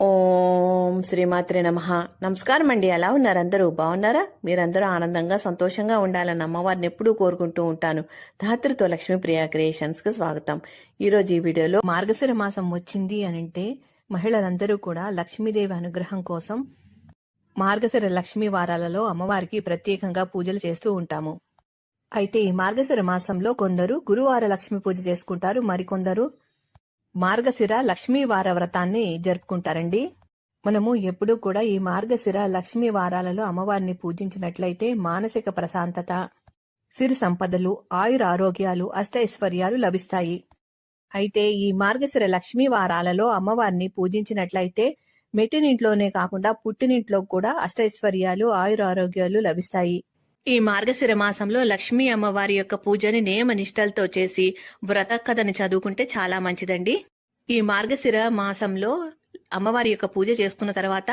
ఓం శ్రీమాత్రి నమ. నమస్కారం అండి. ఎలా ఉన్నారు అందరూ? బాగున్నారా? మీరందరూ ఆనందంగా సంతోషంగా ఉండాలని అమ్మవారిని ఎప్పుడూ కోరుకుంటూ ఉంటాను. ధాతృతో లక్ష్మీ ప్రియా క్రియేషన్స్కి స్వాగతం. ఈరోజు ఈ వీడియోలో మార్గశిర మాసం వచ్చింది అని అంటే మహిళలందరూ కూడా లక్ష్మీదేవి అనుగ్రహం కోసం మార్గశిర లక్ష్మీ వారాలలో అమ్మవారికి ప్రత్యేకంగా పూజలు చేస్తూ ఉంటాము. అయితే ఈ మార్గశిర మాసంలో కొందరు గురువార లక్ష్మీ పూజ చేసుకుంటారు. మరికొందరు మార్గశిర లక్ష్మీ వార వ్రతాన్ని జరుపుకుంటారండి. మనము ఎప్పుడూ కూడా ఈ మార్గశిర లక్ష్మీ వారాలలో అమ్మవారిని పూజించినట్లయితే మానసిక ప్రశాంతత సిరి సంపదలు ఆయుర ఆరోగ్యాలు అష్టైశ్వర్యాలు లభిస్తాయి. అయితే ఈ మార్గశిర లక్ష్మీ వారాలలో అమ్మవారిని పూజించినట్లయితే మెట్టినింట్లోనే కాకుండా పుట్టినింట్లో కూడా అష్టైశ్వర్యాలు ఆయుర ఆరోగ్యాలు లభిస్తాయి. ఈ మార్గశిర మాసంలో లక్ష్మీ అమ్మవారి యొక్క పూజని నియమ నిష్టలతో చేసి వ్రత కథని చదువుకుంటే చాలా మంచిదండి. ఈ మార్గశిర మాసంలో అమ్మవారి యొక్క పూజ చేసుకున్న తర్వాత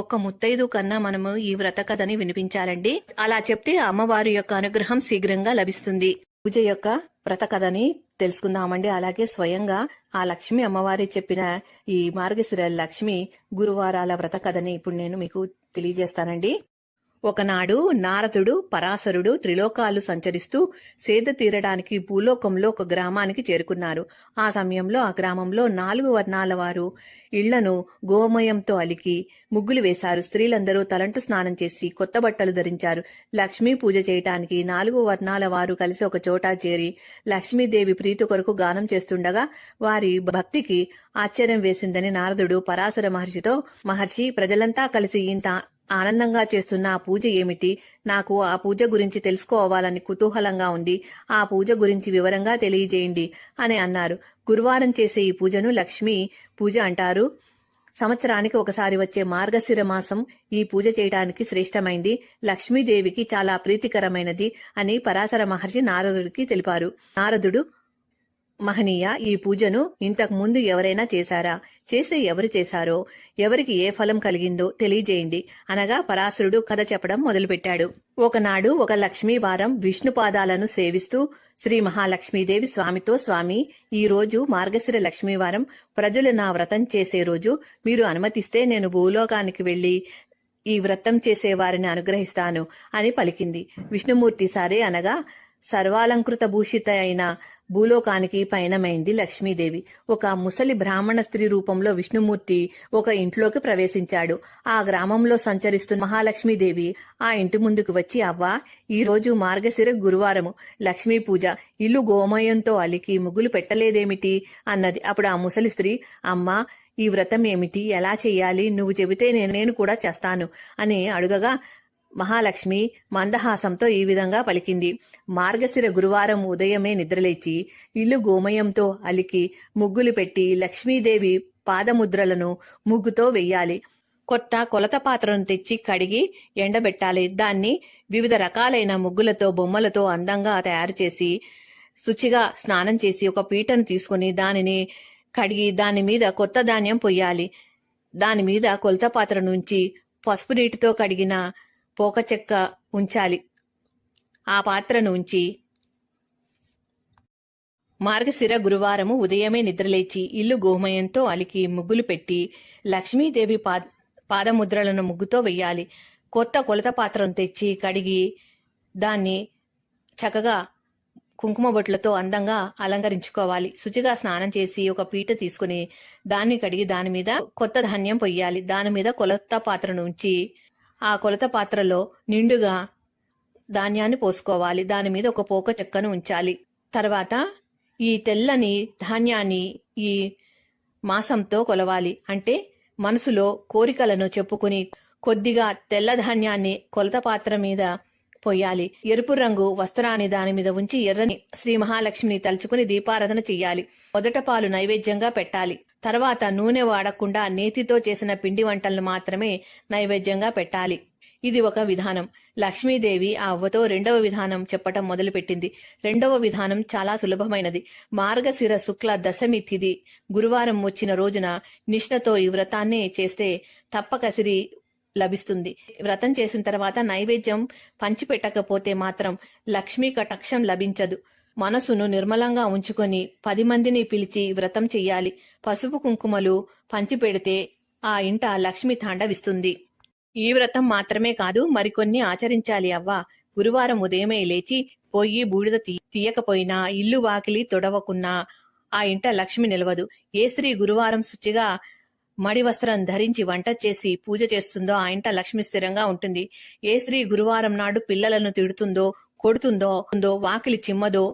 ఒక్క ముత్తైదు కన్నా మనము ఈ వ్రత కథని వినిపించాలండి. అలా చెప్తే అమ్మవారి యొక్క అనుగ్రహం శీఘ్రంగా లభిస్తుంది. పూజ యొక్క వ్రత కథని తెలుసుకుందామండి. అలాగే స్వయంగా ఆ లక్ష్మి అమ్మవారి చెప్పిన ఈ మార్గశిర లక్ష్మి గురువారాల వ్రత కథని ఇప్పుడు నేను మీకు తెలియజేస్తానండి. ఒకనాడు నారదుడు పరాశరుడు త్రిలోకాలు సంచరిస్తూ సేద తీరడానికి భూలోకంలో ఒక గ్రామానికి చేరుకున్నారు. ఆ సమయంలో ఆ గ్రామంలో నాలుగు వర్ణాల వారు ఇళ్ళను గోమయంతో అలికి ముగ్గులు వేశారు. స్త్రీలందరూ తలంటు స్నానం చేసి కొత్త బట్టలు ధరించారు. లక్ష్మీ పూజ చేయటానికి నాలుగు వర్ణాల వారు కలిసి ఒక చోట చేరి లక్ష్మీదేవి ప్రీతి కొరకు గానం చేస్తుండగా వారి భక్తికి ఆశ్చర్యం వేసిందని నారదుడు పరాశర మహర్షితో మహర్షి ప్రజలంతా కలిసి ఇంత ఆనందంగా చేస్తున్న ఆ పూజ ఏమిటి? నాకు ఆ పూజ గురించి తెలుసుకోవాలని కుతూహలంగా ఉంది. ఆ పూజ గురించి వివరంగా తెలియజేయండి అని అన్నారు. గురువారం చేసే ఈ పూజను లక్ష్మీ పూజ అంటారు. సంవత్సరానికి ఒకసారి వచ్చే మార్గశిర మాసం ఈ పూజ చేయడానికి శ్రేష్టమైంది. లక్ష్మీదేవికి చాలా ప్రీతికరమైనది అని పరాశర మహర్షి నారదుడికి తెలిపారు. నారదుడు మహనీయ ఈ పూజను ఇంతకు ముందు ఎవరైనా చేశారా? చేసే ఎవరు చేశారో ఎవరికి ఏ ఫలం కలిగిందో తెలియజేయండి. అనగా పరాశరుడు కథ చెప్పడం మొదలుపెట్టాడు. ఒకనాడు ఒక లక్ష్మీ వారం విష్ణు పాదాలను సేవిస్తూ శ్రీ మహాలక్ష్మీదేవి స్వామితో స్వామి ఈ రోజు మార్గశిర లక్ష్మీవారం ప్రజలు నా వ్రతం చేసే రోజు మీరు అనుమతిస్తే నేను భూలోకానికి వెళ్ళి ఈ వ్రతం చేసే వారిని అనుగ్రహిస్తాను అని పలికింది. విష్ణుమూర్తి సరే అనగా సర్వాలంకృత భూషిత అయిన భూలోకానికి పయనమైంది లక్ష్మీదేవి. ఒక ముసలి బ్రాహ్మణ స్త్రీ రూపంలో విష్ణుమూర్తి ఒక ఇంట్లోకి ప్రవేశించాడు. ఆ గ్రామంలో సంచరిస్తున్న మహాలక్ష్మీదేవి ఆ ఇంటి ముందుకు వచ్చి అవ్వా ఈరోజు మార్గశిర గురువారము. లక్ష్మీ పూజ. ఇల్లు గోమయంతో అలికి ముగ్గులు పెట్టలేదేమిటి? అన్నది. అప్పుడు ఆ ముసలి స్త్రీ అమ్మా ఈ వ్రతం ఏమిటి? ఎలా చెయ్యాలి? నువ్వు చెబితే నేను నేను కూడా చేస్తాను అని అడుగగా మహాలక్ష్మి మందహాసంతో ఈ విధంగా పలికింది. మార్గశిర గురువారం ఉదయమే నిద్రలేచి ఇల్లు గోమయంతో అలికి ముగ్గులు పెట్టి లక్ష్మీదేవి పాదముద్రలను ముగ్గుతో వెయ్యాలి. కొత్త కొలత పాత్రను తెచ్చి కడిగి ఎండబెట్టాలి. దాన్ని వివిధ రకాలైన ముగ్గులతో బొమ్మలతో అందంగా తయారు చేసి శుచిగా స్నానం చేసి ఒక పీటను తీసుకుని దానిని కడిగి దాని మీద కొత్త ధాన్యం పొయ్యాలి. దాని మీద కొలత పాత్ర నుంచి పసుపు నీటితో కడిగిన పోక చెక్క ఉంచాలి. ఆ పాత్రను ఉంచి మార్గశిర గురువారము ఉదయమే నిద్రలేచి ఇల్లు గోమయంతో అలికి ముగ్గులు పెట్టి లక్ష్మీదేవి పా పాదముద్రలను ముగ్గుతో వెయ్యాలి. కొత్త కొలత పాత్రను తెచ్చి కడిగి దాన్ని చక్కగా కుంకుమ బొట్లతో అందంగా అలంకరించుకోవాలి. శుచిగా స్నానం చేసి ఒక పీట తీసుకుని దాన్ని కడిగి దాని మీద కొత్త ధాన్యం పొయ్యాలి. దాని మీద కొలత పాత్రను ఉంచి ఆ కొలత పాత్రలో నిండుగా ధాన్యాన్ని పోసుకోవాలి. దాని మీద ఒక పోక చెక్కను ఉంచాలి. తర్వాత ఈ తెల్లని ధాన్యాన్ని ఈ మాసంతో కొలవాలి. అంటే మనసులో కోరికలను చెప్పుకుని కొద్దిగా తెల్ల ధాన్యాన్ని కొలత పాత్ర మీద పోయాలి. ఎరుపు రంగు వస్త్రాన్ని దాని మీద ఉంచి ఎర్రని శ్రీ మహాలక్ష్మిని తలుచుకుని దీపారాధన చెయ్యాలి. మొదట పాలు నైవేద్యంగా పెట్టాలి. తర్వాత నూనె వాడకుండా నేతితో చేసిన పిండి వంటలను మాత్రమే నైవేద్యంగా పెట్టాలి. ఇది ఒక విధానం. లక్ష్మీదేవి ఆ అవ్వతో రెండవ విధానం చెప్పటం మొదలుపెట్టింది. రెండవ విధానం చాలా సులభమైనది. మార్గశిర శుక్ల దశమి తిథి గురువారం వచ్చిన రోజున నిష్ణతో ఈ వ్రతాన్ని చేస్తే తప్పక సిరి లభిస్తుంది. వ్రతం చేసిన తర్వాత నైవేద్యం పంచిపెట్టకపోతే మాత్రం లక్ష్మీ కటాక్షం లభించదు. మనసును నిర్మలంగా ఉంచుకొని పది మందిని పిలిచి వ్రతం చెయ్యాలి. పసుపు కుంకుమలు పంచిపెడితే ఆ ఇంట లక్ష్మి తాండవిస్తుంది. ఈ వ్రతం మాత్రమే కాదు మరికొన్ని ఆచరించాలి అవ్వా. గురువారం ఉదయమే లేచి పోయి బూడిద తీ తీయకపోయినా ఇల్లు వాకిలి తొడవకున్నా ఆ ఇంట లక్ష్మి నిలవదు. ఏ స్త్రీ గురువారం శుచిగా మడి వస్త్రం ధరించి వంట చేసి పూజ చేస్తుందో ఆ ఇంట లక్ష్మి స్థిరంగా ఉంటుంది. ఏ స్త్రీ గురువారం నాడు పిల్లలను తిడుతుందో కొడుతుందో ఉందో వాకిలి చిమ్మదో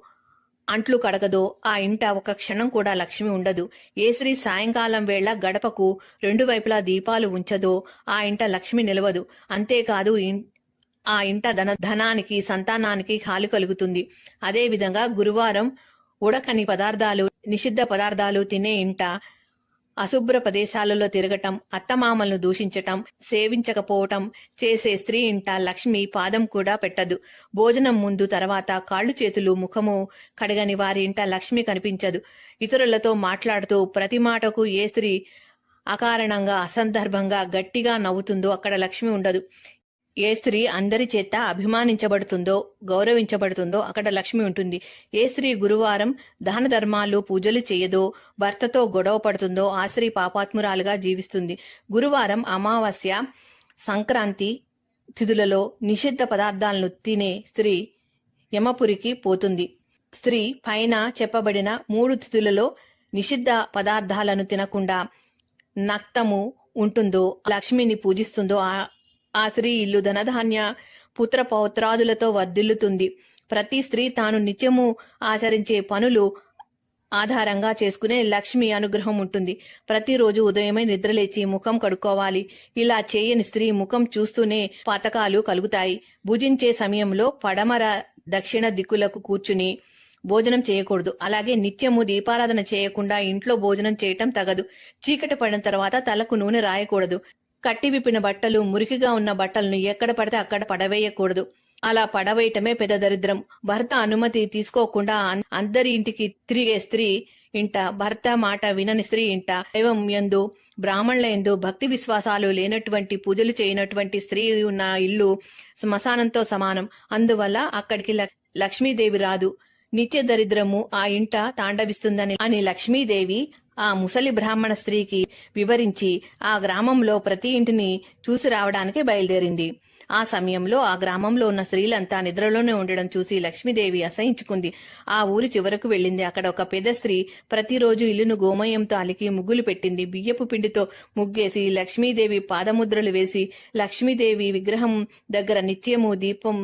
అంట్లు కడగదో ఆ ఇంట ఒక క్షణం కూడా లక్ష్మి ఉండదు. ఏ స్త్రీ సాయంకాలం వేళ గడపకు రెండు వైపులా దీపాలు ఉంచదో ఆ ఇంట లక్ష్మి నిలవదు. అంతేకాదు ఆ ఇంట ధన ధనానికి సంతానానికి హాలు కలుగుతుంది. అదే విధంగా గురువారం ఉడకని పదార్థాలు నిషిద్ధ పదార్థాలు తినే ఇంట అశుభ్ర ప్రదేశాలలో తిరగటం అత్తమామలను దూషించటం సేవించకపోవటం చేసే స్త్రీ ఇంట లక్ష్మి పాదం కూడా పెట్టదు. భోజనం ముందు తర్వాత కాళ్ళు చేతులు ముఖము కడగని వారి ఇంట లక్ష్మి కనిపించదు. ఇతరులతో మాట్లాడుతూ ప్రతి మాటకు ఏ స్త్రీ అకారణంగా అసందర్భంగా గట్టిగా నవ్వుతుందో అక్కడ లక్ష్మి ఉండదు. ఏ స్త్రీ అందరి చేత అభిమానించబడుతుందో గౌరవించబడుతుందో అక్కడ లక్ష్మి ఉంటుంది. ఏ స్త్రీ గురువారం దాన ధర్మాలు పూజలు చేయదో భర్తతో గొడవ పడుతుందో ఆ స్త్రీ పాపాత్మురాలుగా జీవిస్తుంది. గురువారం అమావాస్య సంక్రాంతి తిథులలో నిషిద్ధ పదార్థాలను తినే స్త్రీ యమపురికి పోతుంది. స్త్రీ పైన చెప్పబడిన మూడు తిథులలో నిషిద్ధ పదార్థాలను తినకుండా నక్తము ఉంటుందో లక్ష్మిని పూజిస్తుందో ఆ ఆ స్త్రీ ఇల్లు ధనధాన్య పుత్ర పౌత్రాదులతో వర్ధిల్లుతుంది. ప్రతి స్త్రీ తాను నిత్యము ఆచరించే పనులు ఆధారంగా చేసుకునే లక్ష్మి అనుగ్రహం ఉంటుంది. ప్రతిరోజు ఉదయమే నిద్రలేచి ముఖం కడుక్కోవాలి. ఇలా చేయని స్త్రీ ముఖం చూస్తూనే పతకాలు కలుగుతాయి. భుజించే సమయంలో పడమర దక్షిణ దిక్కులకు కూర్చుని భోజనం చేయకూడదు. అలాగే నిత్యము దీపారాధన చేయకుండా ఇంట్లో భోజనం చేయటం తగదు. చీకటి పడిన తర్వాత తలకు నూనె రాయకూడదు. కట్టి విప్పిన బట్టలు మురికిగా ఉన్న బట్టలను ఎక్కడ పడితే అక్కడ పడవేయకూడదు. అలా పడవేయటమే పెద్ద దరిద్రం. భర్త అనుమతి తీసుకోకుండా అందరి ఇంటికి తిరిగే స్త్రీ ఇంట భర్త మాట వినని స్త్రీ ఇంట దైవం ఎందు బ్రాహ్మణుల ఎందు భక్తి విశ్వాసాలు లేనటువంటి పూజలు చేయనటువంటి స్త్రీ ఉన్న ఇల్లు శ్మశానంతో సమానం. అందువల్ల అక్కడికి లక్ష్మీదేవి రాదు. నిత్య దరిద్రము ఆ ఇంట తాండవిస్తుందని అని లక్ష్మీదేవి ఆ ముసలి బ్రాహ్మణ స్త్రీకి వివరించి ఆ గ్రామంలో ప్రతి ఇంటిని చూసి రావడానికి బయలుదేరింది. ఆ సమయంలో ఆ గ్రామంలో ఉన్న స్త్రీలంతా నిద్రలోనే ఉండడం చూసి లక్ష్మీదేవి అసహించుకుంది. ఆ ఊరి చివరకు వెళ్ళింది. అక్కడ ఒక పెద్ద స్త్రీ ప్రతిరోజు ఇల్లును గోమయంతో అలికి ముగ్గులు పెట్టింది. బియ్యపు పిండితో ముగ్గేసి లక్ష్మీదేవి పాదముద్రలు వేసి లక్ష్మీదేవి విగ్రహం దగ్గర నిత్యము దీపం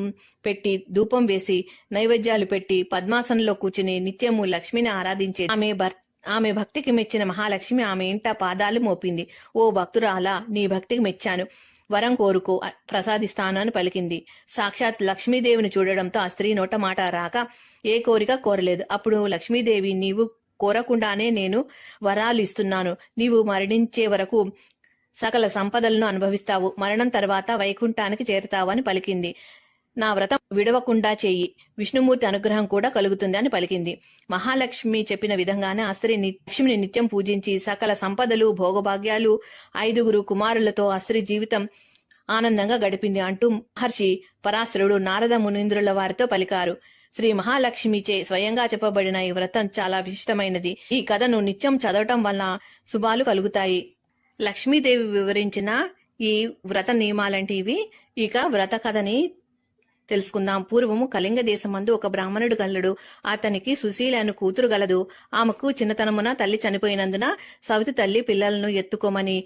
పెట్టి ధూపం వేసి నైవేద్యాలు పెట్టి పద్మాసనంలో కూర్చుని నిత్యము లక్ష్మిని ఆరాధించే ఆమె భర్త ఆమె భక్తికి మెచ్చిన మహాలక్ష్మి ఆమె ఇంట పాదాలు మోపింది. ఓ భక్తురాలా నీ భక్తికి మెచ్చాను. వరం కోరుకో అ- ప్రసాదిస్తాను అని పలికింది. సాక్షాత్ లక్ష్మీదేవిని చూడడంతో ఆ స్త్రీ నోట మాట రాక ఏ కోరిక కోరలేదు. అప్పుడు లక్ష్మీదేవి నీవు కోరకుండానే నేను వరాలు ఇస్తున్నాను. నీవు మరణించే వరకు సకల సంపదలను అనుభవిస్తావు. మరణం తర్వాత వైకుంఠానికి చేరుతావు అని పలికింది. నా వ్రతం విడవకుండా చేయి. విష్ణుమూర్తి అనుగ్రహం కూడా కలుగుతుంది అని పలికింది. మహాలక్ష్మి చెప్పిన విధంగానే అస్త్రి లక్ష్మిని నిత్యం పూజించి సకల సంపదలు భోగభాగ్యాలు ఐదుగురు కుమారులతో అస్త్రి జీవితం ఆనందంగా గడిపింది అంటూ మహర్షి పరాశరుడు నారద మునీంద్రుల వారితో పలికారు. శ్రీ మహాలక్ష్మిచే స్వయంగా చెప్పబడిన ఈ వ్రతం చాలా విశిష్టమైనది. ఈ కథను నిత్యం చదవటం వల్ల శుభాలు కలుగుతాయి. లక్ష్మీదేవి వివరించిన ఈ వ్రత నియమాలంటే ఇవి. ఇక వ్రత కథని తెలుసుకుందాం. పూర్వము కళింగ దేశమందు ఒక బ్రాహ్మణుడు గల్లుడు అతనికి సుశీల అను కూతురు గలదు. ఆమెకు చిన్నతనమున తల్లి చనిపోయినందున సవితి తల్లి పిల్లలను ఎత్తుకోమని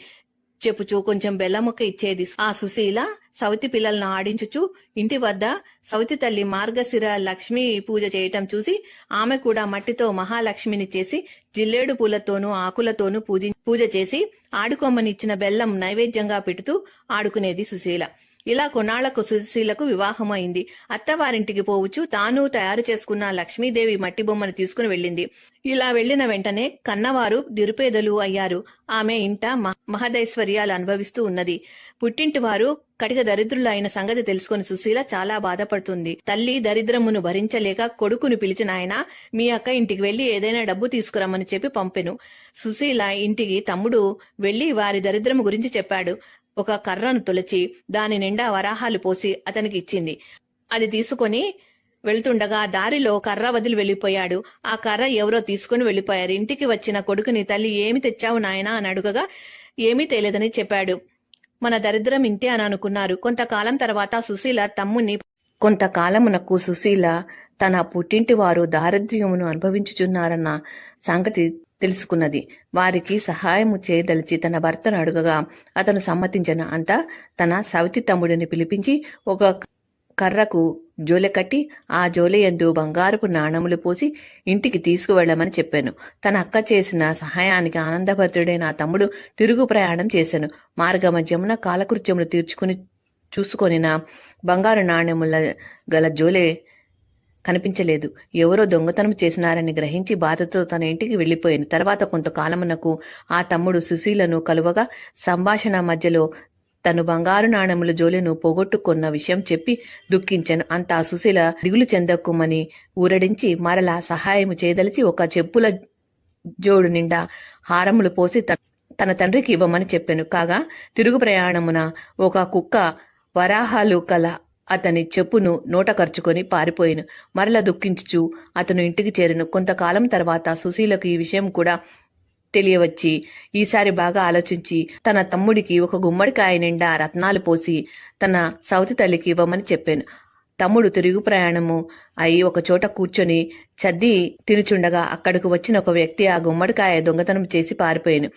చెప్పుచు కొంచెం బెల్లముక్క ఇచ్చేది. ఆ సుశీల సవితి పిల్లలను ఆడించుచు ఇంటి వద్ద సవితి తల్లి మార్గశిర లక్ష్మి పూజ చేయటం చూసి ఆమె కూడా మట్టితో మహాలక్ష్మిని చేసి జిల్లేడు పూలతోనూ ఆకులతోనూ పూజ పూజ చేసి ఆడుకోమనిచ్చిన బెల్లం నైవేద్యంగా పెడుతూ ఆడుకునేది సుశీల. ఇలా కొన్నాళ్ళకు సుశీలకు వివాహం అయింది అత్తవారింటికి పోవచ్చు. తాను తయారు చేసుకున్న లక్ష్మీదేవి మట్టి బొమ్మను తీసుకుని వెళ్ళింది. ఇలా వెళ్ళిన వెంటనే కన్నవారు నిరుపేదలు అయ్యారు. ఆమె ఇంట మ- మహదైశ్వర్యాలు అనుభవిస్తూ ఉన్నది. పుట్టింటి వారు కటిక దరిద్రులు అయిన సంగతి తెలుసుకుని సుశీల చాలా బాధపడుతుంది. తల్లి దరిద్రమును భరించలేక కొడుకును పిలిచిన ఆయన మీ అక్క ఇంటికి వెళ్ళి ఏదైనా డబ్బు తీసుకురమ్మని చెప్పి పంపెను. సుశీల ఇంటికి తమ్ముడు వెళ్ళి వారి దరిద్రము గురించి చెప్పాడు. ఒక కర్రను తొలచి దాని నిండా వరాహాలు పోసి అతనికి ఇచ్చింది. అది తీసుకొని వెళ్తుండగా దారిలో కర్ర వదిలి వెళ్ళిపోయాడు ఆ కర్ర ఎవరో తీసుకుని వెళ్ళిపోయారు ఇంటికి వచ్చిన కొడుకుని తల్లి ఏమి తెచ్చావు నాయనా? అని అడుగగా ఏమీ తేలేదని చెప్పాడు. మన దరిద్రం ఇంతే అని అనుకున్నారు. కొంతకాలం తర్వాత సుశీల తమ్ముని కొంతకాలమునకు సుశీల తన పుట్టింటి వారు దారిద్ర్యమును అనుభవించుచున్నారన్న సంగతి తెలుసుకున్నది. వారికి సహాయము చేయదలిచి తన భర్తను అడుగగా అతను సమ్మతించను అంతా తన సవితి తమ్ముడిని పిలిపించి ఒక కర్రకు జోలె కట్టి ఆ జోలెయందు బంగారపు నాణములు పోసి ఇంటికి తీసుకువెళ్ళమని చెప్పాను. తన అక్క చేసిన సహాయానికి ఆనందభద్రుడైన ఆ తమ్ముడు తిరుగు ప్రయాణం చేశాను. మార్గమధ్యమున కాలకృత్యములు తీర్చుకుని చూసుకొనిన బంగారు నాణ్యముల గల జోలే కనిపించలేదు. ఎవరో దొంగతనం చేసినారని గ్రహించి బాధతో తన ఇంటికి వెళ్ళిపోయాను తర్వాత కొంతకాలమునకు ఆ తమ్ముడు సుశీలను కలువగా సంభాషణ మధ్యలో తను బంగారు నాణెముల జోలెను పోగొట్టుకున్న విషయం చెప్పి దుఃఖించాను. అంతా సుశీల దిగులు చెందక్కుమని ఊరడించి మరలా సహాయము చేయదలిచి ఒక చెప్పుల జోడు నిండా హారములు పోసి తన తండ్రికి ఇవ్వమని చెప్పాను. కాగా తిరుగు ప్రయాణమున ఒక కుక్క వరాహాలు కల అతని చెప్పును నోట ఖర్చుకొని పారిపోయిను. మరల దుఃఖించుచు అతను ఇంటికి చేరిను కొంతకాలం తర్వాత సుశీలకు ఈ విషయం కూడా తెలియవచ్చి ఈసారి బాగా ఆలోచించి తన తమ్ముడికి ఒక గుమ్మడికాయ నిండా రత్నాలు పోసి తన సౌతి తల్లికి ఇవ్వమని చెప్పాను. తమ్ముడు తిరుగు ప్రయాణము అయి ఒక చోట కూర్చొని చద్ది తినుచుండగా అక్కడికి వచ్చిన ఒక వ్యక్తి ఆ గుమ్మడికాయ దొంగతనం చేసి పారిపోయాను.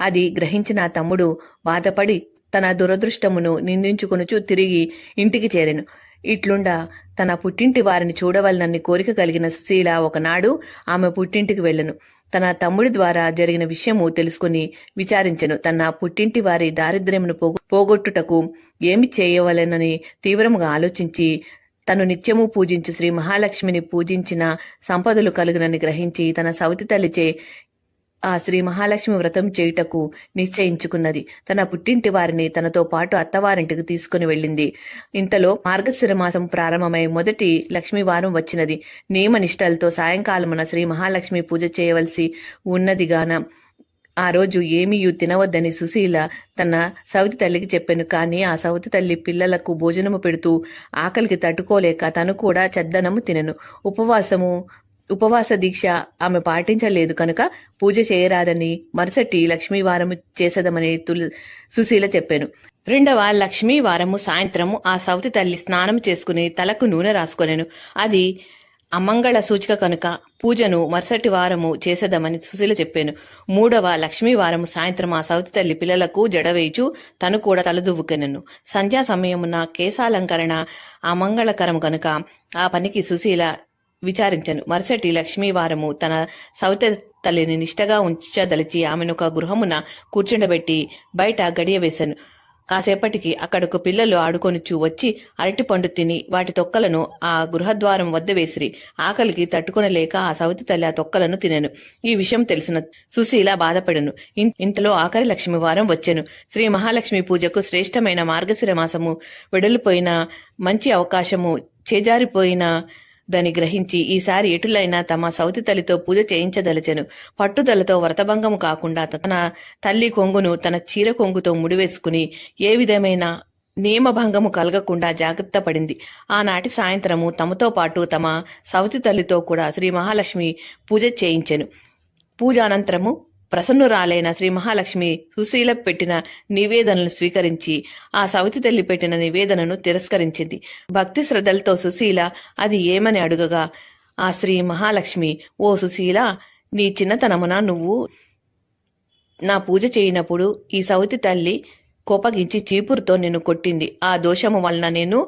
అది గ్రహించిన తమ్ముడు బాధపడి తన దురదృష్టమును నిందించుకొనుచు తిరిగి ఇంటికి చేరెను. ఇట్లుండా తన పుట్టింటి వారిని చూడవలనని కోరిక కలిగిన సుశీల ఒకనాడు ఆమె పుట్టింటికి వెళ్ళను. తన తమ్ముడి ద్వారా జరిగిన విషయము తెలుసుకుని విచారించెను. తన పుట్టింటి వారి దారిద్ర్యమును పోగొట్టుటకు ఏమి చేయవలెనని తీవ్రముగా ఆలోచించి తను నిత్యము పూజించు శ్రీ మహాలక్ష్మిని పూజించిన సంపదలు కలుగునని గ్రహించి తన సవతి తల్లిచే ఆ శ్రీ మహాలక్ష్మి వ్రతం చేయుటకు నిశ్చయించుకున్నది. తన పుట్టింటి వారిని తనతో పాటు అత్తవారింటికి తీసుకుని వెళ్ళింది. ఇంతలో మార్గశిర మాసం ప్రారంభమై మొదటి లక్ష్మీవారం వచ్చినది. నియమనిష్టలతో సాయంకాలమున శ్రీ మహాలక్ష్మి పూజ చేయవలసి ఉన్నదిగాన ఆ రోజు ఏమీయూ తినవద్దని సుశీల తన సౌతి తల్లికి చెప్పాను. కానీ ఆ సౌతి తల్లి పిల్లలకు భోజనము పెడుతూ ఆకలికి తట్టుకోలేక తను కూడా చెద్దనము తినను. ఉపవాసము ఉపవాస దీక్ష ఆమె పాటించలేదు కనుక పూజ చేయరాదని మరుసటి లక్ష్మీ వారము చేసదమని తుల్ సుశీల చెప్పాను. రెండవ లక్ష్మీ వారము సాయంత్రము ఆ సౌతి తల్లి స్నానం చేసుకుని తలకు నూనె రాసుకొనెను. అది అమంగళ సూచిక కనుక పూజను మరుసటి వారము చేసేదామని సుశీల చెప్పాను. మూడవ లక్ష్మీ వారము సాయంత్రం ఆ సౌతి తల్లి పిల్లలకు జడవేయిచు తను కూడా తలదువ్వుకెనను. సంధ్యా సమయమున కేశాలంకరణ అమంగళకరం కనుక ఆ పనికి సుశీల విచారించను. మరుసటి లక్ష్మీవారము తన సవిత తల్లిని నిష్టగా ఉంచదలిచి ఆమెను ఒక గృహమున కూర్చుండబెట్టి బయట గడియ వేశాను కాసేపటికి అక్కడకు పిల్లలు ఆడుకొనుచు వచ్చి అరటి పండు తిని వాటి తొక్కలను ఆ గృహద్వారం వద్ద వేసిరి. ఆకలికి తట్టుకొనలేక ఆ సవతి తల్లి ఆ తొక్కలను తినెను. ఈ విషయం తెలిసిన సుశీల బాధపడను. ఇంతలో ఆఖరి లక్ష్మి వారం వచ్చెను. శ్రీ మహాలక్ష్మి పూజకు శ్రేష్టమైన మార్గశిర మాసము వెడలిపోయిన మంచి అవకాశము చేజారిపోయిన దాన్ని గ్రహించి ఈసారి ఎటులైనా తమ సౌతి తల్లితో పూజ చేయించదలచెను. పట్టుదలతో వ్రతభంగము కాకుండా తన తల్లి కొంగును తన చీర కొంగుతో ముడివేసుకుని ఏ విధమైన నియమభంగము కలగకుండా జాగ్రత్త పడింది. ఆనాటి సాయంత్రము తమతో పాటు తమ సవతి తల్లితో కూడా శ్రీ మహాలక్ష్మి పూజ చేయించెను. పూజానంతరము ప్రసన్నురాలైన శ్రీ మహాలక్ష్మి సుశీల పెట్టిన నివేదనలు స్వీకరించి ఆ సవితి తల్లి పెట్టిన నివేదనను తిరస్కరించింది. భక్తి శ్రద్ధలతో సుశీల అది ఏమని అడుగగా ఆ శ్రీ మహాలక్ష్మి ఓ సుశీల నీ చిన్నతనమున నువ్వు నా పూజ చేయనప్పుడు ఈ సవితి తల్లి కోపగించి చీపురుతో నిన్ను కొట్టింది. ఆ దోషము వలన నేను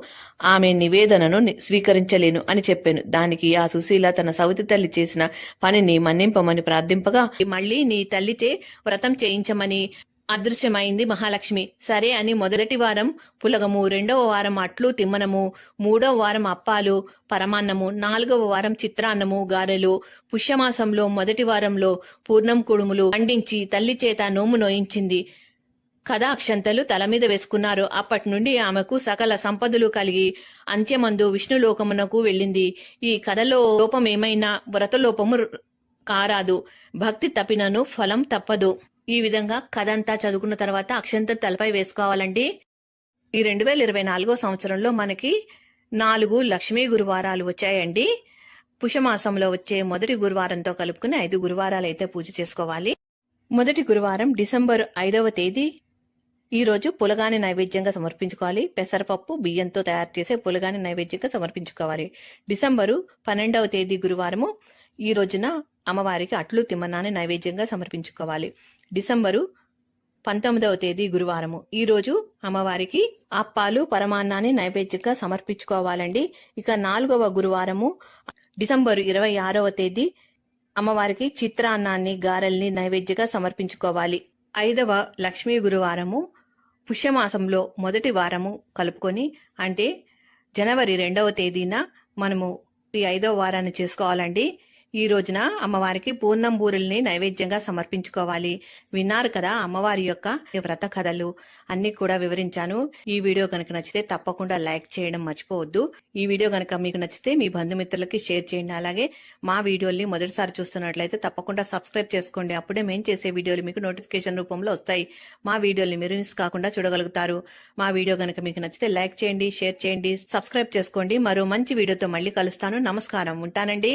ఆమె నివేదనను స్వీకరించలేను అని చెప్పాను. దానికి ఆ సుశీల తన సవతి తల్లి చేసిన పనిని మన్నింపమని ప్రార్థింపగా మళ్ళీ నీ తల్లిచే వ్రతం చేయించమని అదృశ్యమైంది మహాలక్ష్మి. సరే అని మొదటి వారం పులగము రెండవ వారం అట్లు తిమ్మనము మూడవ వారం అప్పాలు పరమాన్నము నాలుగవ వారం చిత్రాన్నము గారెలు పుష్యమాసంలో మొదటి వారంలో పూర్ణం కుడుములు పండించి తల్లి చేత నోము నోయించింది. కథ అక్షంతలు తల మీద వేసుకున్నారు. అప్పటి నుండి ఆమెకు సకల సంపదలు కలిగి అంత్యమందు విష్ణులోకమునకు వెళ్ళింది. ఈ కథలో లోపం ఏమైనా వ్రతలోపము కారాదు. భక్తి తప్పినను ఫలం తప్పదు. ఈ విధంగా కథ అంతా చదువుకున్న తర్వాత అక్షంత తలపై వేసుకోవాలండి. ఈ రెండు వేల ఇరవై నాలుగో సంవత్సరంలో మనకి నాలుగు లక్ష్మీ గురువారాలు వచ్చాయండి. పుషమాసంలో వచ్చే మొదటి గురువారంతో కలుపుకుని ఐదు గురువారాలు అయితే పూజ చేసుకోవాలి. మొదటి గురువారం డిసెంబర్ ఐదవ తేదీ ఈరోజు పులగాని నైవేద్యంగా సమర్పించుకోవాలి. పెసరపప్పు బియ్యంతో తయారు చేసే పులగాని నైవేద్యంగా సమర్పించుకోవాలి. డిసెంబరు పన్నెండవ తేదీ గురువారము ఈ రోజున అమ్మవారికి అట్లు తిమ్మనాన్ని నైవేద్యంగా సమర్పించుకోవాలి. డిసెంబరు పంతొమ్మిదవ తేదీ గురువారము ఈ రోజు అమ్మవారికి అప్పాలు పరమాన్నాన్ని నైవేద్యంగా సమర్పించుకోవాలండి. ఇక నాలుగవ గురువారము డిసెంబరు ఇరవై ఆరవ తేదీ అమ్మవారికి చిత్రాన్నాన్ని గారెల్ని నైవేద్యంగా సమర్పించుకోవాలి. ఐదవ లక్ష్మీ గురువారము పుష్యమాసంలో మొదటి వారము కలుపుకొని అంటే జనవరి రెండవ తేదీన మనము ఈ ఐదవ వారాన్ని చేసుకోవాలండి. ఈ రోజున అమ్మవారికి పూర్ణంబూరుల్ని నైవేద్యంగా సమర్పించుకోవాలి. విన్నారు కదా అమ్మవారి యొక్క వ్రత కథలు. అన్ని కూడా వివరించాను. ఈ వీడియో కనుక నచ్చితే తప్పకుండా లైక్ చేయడం మర్చిపోవద్దు. ఈ వీడియో కనుక మీకు నచ్చితే మీ బంధుమిత్రులకి షేర్ చేయండి. అలాగే మా వీడియోల్ని మొదటిసారి చూస్తున్నట్లయితే తప్పకుండా సబ్స్క్రైబ్ చేసుకోండి. అప్పుడే మేము చేసే వీడియోలు మీకు నోటిఫికేషన్ రూపంలో వస్తాయి. మా వీడియోల్ని మీరు మిస్ కాకుండా చూడగలుగుతారు. మా వీడియో కనుక మీకు నచ్చితే లైక్ చేయండి షేర్ చేయండి సబ్స్క్రైబ్ చేసుకోండి. మరో మంచి వీడియోతో మళ్ళీ కలుస్తాను. నమస్కారం. ఉంటానండి.